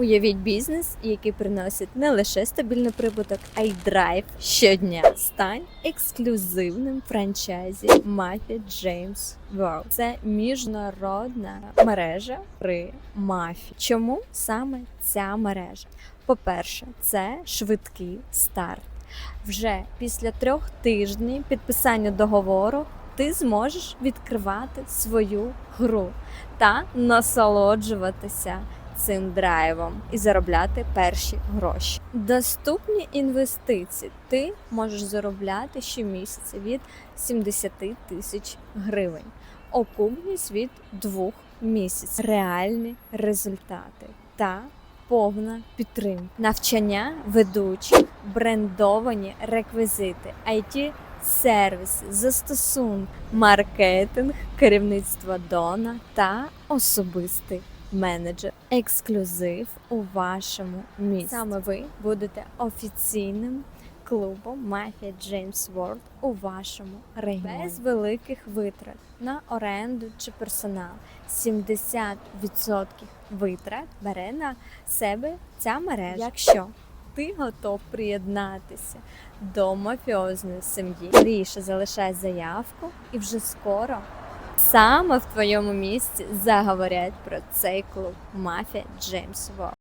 Уявіть бізнес, який приносить не лише стабільний прибуток, а й драйв щодня. Стань ексклюзивним франчайзі Mafia James World. Це міжнародна мережа при мафі. Чому саме ця мережа? По-перше, це швидкий старт. Вже після трьох тижнів підписання договору ти зможеш відкривати свою гру та насолоджуватися цим драйвом і заробляти перші гроші. Доступні інвестиції. Ти можеш заробляти щомісяця від 70 тисяч гривень, окупність від двох місяців, реальні результати та повна підтримка, навчання ведучих, брендовані реквізити, IT сервіси, застосунки, маркетинг, керівництво Дона та особистий менеджер. Ексклюзив у вашому місті. Саме ви будете офіційним клубом Mafia James World у вашому регіоні. Без великих витрат на оренду чи персонал. 70% витрат бере на себе ця мережа. Якщо ти готов приєднатися до мафіозної сім'ї, скоріше залишай заявку, і вже скоро саме в твоєму місці заговорять про цей клуб Мафія Джеймс Вол.